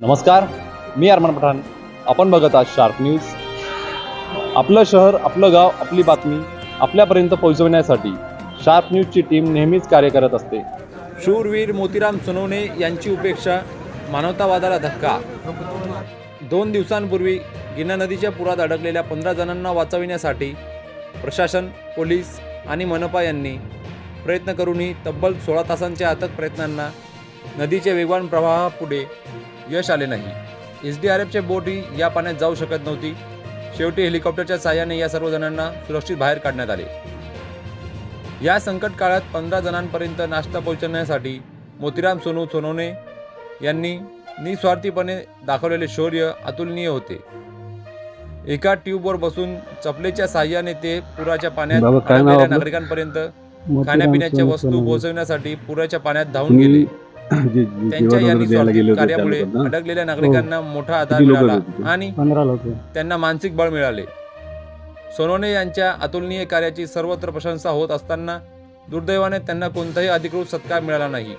नमस्कार मी अरमान पठाण. आपण बघत आहात शार्प न्यूज आपलं शहर आपलं गाव आपली बातमी आपल्यापर्यंत पोहोचवण्यासाठी शार्प न्यूजची टीम नेहमीच कार्य करत असते. शूरवीर मोतीराम सोनवणे यांची उपेक्षा मानवतावादाला धक्का. दोन दिवसांपूर्वी गिना नदीच्या पुरात अडकलेल्या पंधरा जणांना वाचविण्यासाठी प्रशासन पोलीस आणि मनपा यांनी प्रयत्न करूनही तब्बल सोळा तासांच्या अथक प्रयत्नांना नदीच्या वेगवान प्रवाहापुढे यश आले नाही. एस डी आर एफचे बोटही या पाण्यात जाऊ शकत नव्हती. शेवटी हेलिकॉप्टरच्या साहाय्याने या सर्व जणांना सुरक्षित बाहेर काढण्यात आले. या संकट काळात पंधरा जणांपर्यंत नाश्ता पोहोचवण्यासाठी मोतीराम सोनू सोनवणे यांनी निस्वार्थीपणे दाखवलेले शौर्य अतुलनीय होते. एका ट्यूबवर बसून चपलेच्या साह्याने ते पुराच्या पाण्यात? नागरिकांपर्यंत खाण्यापिण्याच्या वस्तू. पोहोचवण्यासाठी पुराच्या पाण्यात धावून गेले. त्यांच्या या निस्वार्थी कार्यामुळे? अडकलेल्या नागरिकांना मोठा आधार मिळाला? आणि त्यांना मानसिक बळ मिळाले. सोनवणे यांच्या अतुलनीय कार्याची सर्वत्र प्रशंसा होत असताना दुर्दैवाने त्यांना कोणताही अधिकृत सत्कार मिळाला नाही.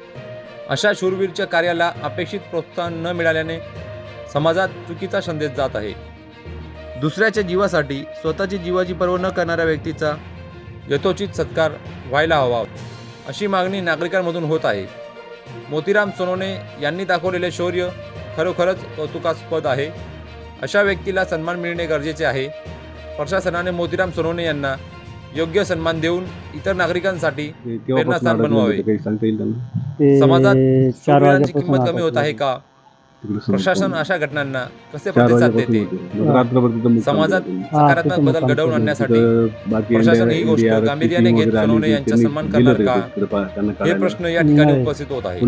अशा शूरवीरच्या कार्याला अपेक्षित प्रोत्साहन न मिळाल्याने समाजात चुकीचा संदेश जात आहे. दुसऱ्याच्या जीवासाठी स्वतःची जीवाची पर्व न करणाऱ्या व्यक्तीचा यथोचित सत्कार व्हायला हवा अशी मागणी नागरिकांमधून होत आहे. मोतीराम सोनवणे यांनी दाखवलेले शौर्य खरोखरच कौतुकास्पद आहे. अशा व्यक्तीला सन्मान मिळणे गरजेचे आहे. प्रशासनाने मोतीराम सोनवणे यांना योग्य सन्मान देऊन इतर नागरिकांसाठी प्रेरणास्थान बनवावे. समाजात किंमत कमी होत आहे का? प्रशासन? अशा घटनांना कसे प्रतिसाद देते समाजात सकारात्मक बदल घडवून. आणण्यासाठी प्रशासन ही गोष्ट गांभीर्याने घेत सोनवणे. यांचा सन्मान करणार का? हे. प्रश्न या ठिकाणी. उपस्थित होत आहे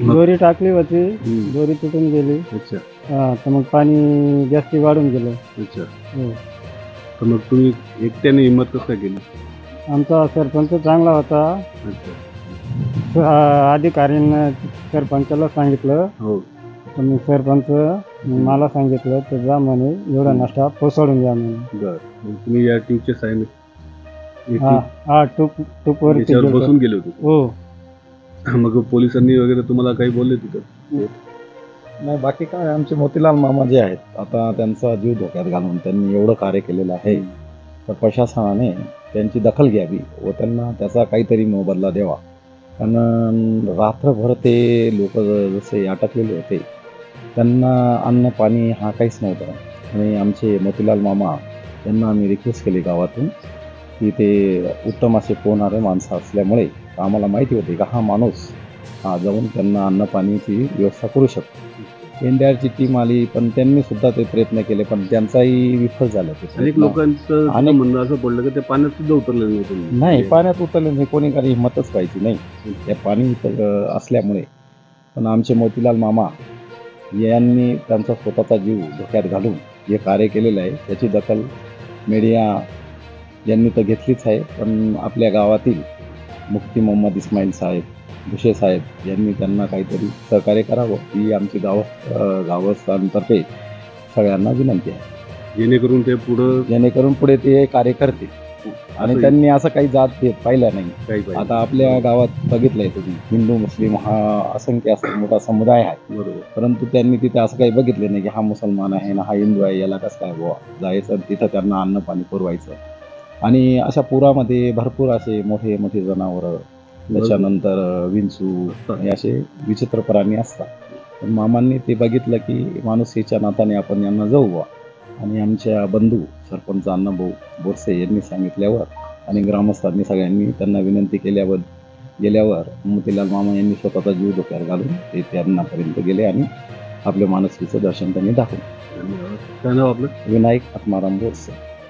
दोरी टाकली होती. दोरी तुटून गेली अच्छा हा, तर मग पाणी जास्ती वाढून गेलं अच्छा हो. तर मग तुम्ही एकट्याने हिंमत कसं केली आमचा सरपंच चांगला होता अधिकाऱ्यांना सरपंचाला सांगितलं. हो. तर मग सरपंच मला सांगितलं तर जा म्हणे एवढा नाश्ता पोसडून द्या म्हणे. बर. मग तुम्ही या टीमच्या साईन हा हा टूप याच्यावर गेलो. बसून गेले होते हो. मग पोलिसांनी वगैरे तुम्हाला काही बोलले तिथं? नाही बाकी काय आमचे मोतीलाल मामा जे आहेत आता त्यांचा जीव धोक्यात घालून त्यांनी एवढं कार्य केलेलं आहे. तर प्रशासनाने त्यांची दखल घ्यावी व त्यांना त्याचा काहीतरी मोबदला द्यावा. आणि रात्रभर ते लोक जसे अटकलेले होते त्यांना अन्न पाणी हा काहीच नव्हता. आणि आमचे मोतीलाल मामा यांना आम्ही रिक्वेस्ट केली गावातून की ते उत्तम असे पोहणारे माणसं असल्यामुळे आम्हाला माहिती होते का हा माणूस हा जाऊन त्यांना अन्नपाणीची व्यवस्था करू शकतो. एन डी आरची टीम आली पण त्यांनी सुद्धा ते प्रयत्न केले पण त्यांचाही विफल झाला ते अनेक प्रयत्न. लोकांचं अनेक- म्हणणं असं पडलं की ते पाण्यात सुद्धा उतरले नव्हते नाही पाण्यात उतरले नाही कोणी काही हिंमतच व्हायची नाही. त्या पाणी अ, असल्यामुळे. पण आमचे मोतीलाल मामा यांनी त्यांचा स्वतःचा जीव धोक्यात घालून जे कार्य केलेलं आहे त्याची दखल मीडिया यांनी तर घेतलीच आहे पण आपल्या गावातील मुफ्ती मोहम्मद इस्माईल साहेब भुसे साहेब यांनी त्यांना काहीतरी सहकार्य करावं ही आमची गाव अ, गावस्थांतर्फे सगळ्यांना विनंती आहे. जेणेकरून ते पुढं जेणेकरून पुढे ते कार्य करतील आणि त्यांनी असं काही जात पाहिला नाही. आता आपल्या गावात बघितलंय तुम्ही हिंदू मुस्लिम हा असंख्य असा मोठा समुदाय आहे. परंतु त्यांनी तिथे असं काही बघितले नाही की हा मुसलमान आहे ना हा हिंदू आहे याला कसं काय बुवा जायचं? तिथं त्यांना अन्न पाणी पुरवायचं. आणि अशा पुरामध्ये भरपूर असे मोठे मोठे जनावरं त्याच्यानंतर विंचू हे असे विचित्र प्राणी असतात. पण मामांनी ते बघितलं की माणुसकीच्या नात्याने आपण यांना जाऊ बुवा. आणि आमच्या बंधू सरपंच अण्णाभाऊ बोरसे यांनी सांगितल्यावर आणि ग्रामस्थांनी सगळ्यांनी त्यांना विनंती केल्यावर गेल्यावर मोतीलाल मामा यांनी स्वतःचा जीव धोक्यात घालून ते त्यांनापर्यंत गेले आणि आपल्या मानसिकीचं दर्शन त्यांनी दाखवलं. काय नाव आपलं? विनायक आत्माराम बोरसे.